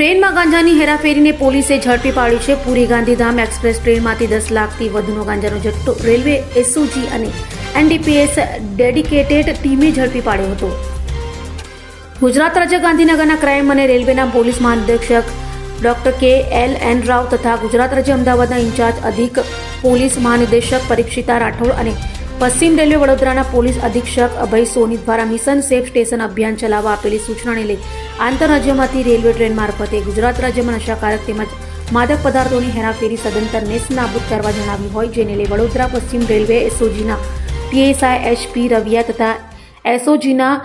ટ્રેનમાં ગાંજાની હેરાફેરીને પોલીસે ઝડપી પાડ્યું છે. પુરી ગાંધીધામ એક્સપ્રેસ ટ્રેનમાંથી દસ લાખથી વધુનો ગાંજાનો જથ્થો રેલવે એસઓજી અને એનડીપીએસ ડેડિકેટેડ ટીમે ઝડપી પાડ્યો હતો. ગુજરાત રાજ્ય ગાંધીનગરના ક્રાઇમ અને રેલવેના પોલીસ મહાનિદેશક ડોક્ટર કે એલ એન રાવ તથા ગુજરાત રાજ્ય અમદાવાદના ઇન્ચાર્જ અધિક પોલીસ મહાનિદેશક પરીક્ષિતા રાઠોડ અને પશ્ચિમ રેલવે વડોદરાના પોલીસ અધિક્ષક અભય સોની દ્વારા મિશન સેફ સ્ટેશન અભિયાન ચલાવવા આપેલી સૂચનાને લઈ આંતરરાજ્યમાંથી રેલવે ટ્રેન મારફતે ગુજરાત રાજ્યમાં નશાકારક તેમજ માદક પદાર્થોની હેરાફેરી સદંતર નેસ્તનાબૂદ કરવા જણાવ્યું હોય, જેને લઈ વડોદરા પશ્ચિમ રેલવે એસઓજીના પીએસઆઈ એચપી રવિયા તથા એસઓજીના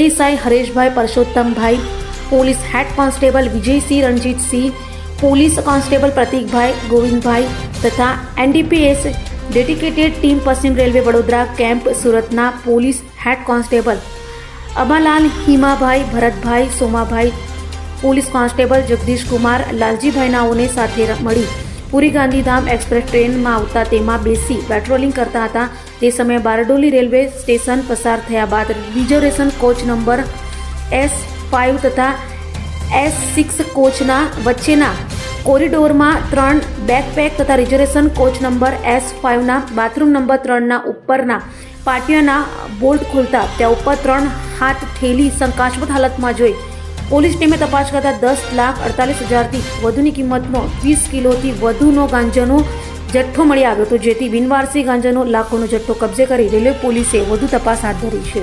ASI Hareshbhai Parsottambhai, police head constable Vijaysinh Ranjitsinh, police constable Pratikbhai Govindbhai તથા એનડીપીએસ ડેડિકેટેડ ટીમ પશ્ચિમ રેલવે વડોદરા કેમ્પ સુરતના police head constable Abalal Himabhai, Bharatbhai, Somabhai, police constable Jagdish Kumar, Laljibhai નાઓને સાથે મળી પુરી Gandhidham express ટ્રેનમાં આવતા તેમાં બેસી પેટ્રોલિંગ કરતા હતા. તે સમયે બારડોલી રેલવે સ્ટેશન પસાર થયા બાદ reservation coach number S five તથા એસ સિક્સ કોચના વચ્ચેના કોરિડોરમાં ત્રણ બેકપેક તથા રિઝર્વેશન કોચ નંબર એસ ફાઇવના બાથરૂમ નંબર ત્રણના ઉપરના પાટિયાના બોલ્ટ ખોલતા ત્યાં ઉપર ત્રણ હાથ ઠેલી શંકાસ્પદ હાલતમાં જોઈ. પોલીસ ટીમે તપાસ કરતા દસ લાખ અડતાલીસ હજારથી વધુની કિંમતનો વીસ કિલોથી વધુનો ગાંજાનો જથ્થો મળી આવ્યો હતો, જેથી બિનવારસી ગાંજાનો લાખોનો જથ્થો કબજે કરી રેલવે પોલીસે વધુ તપાસ હાથ ધરી છે.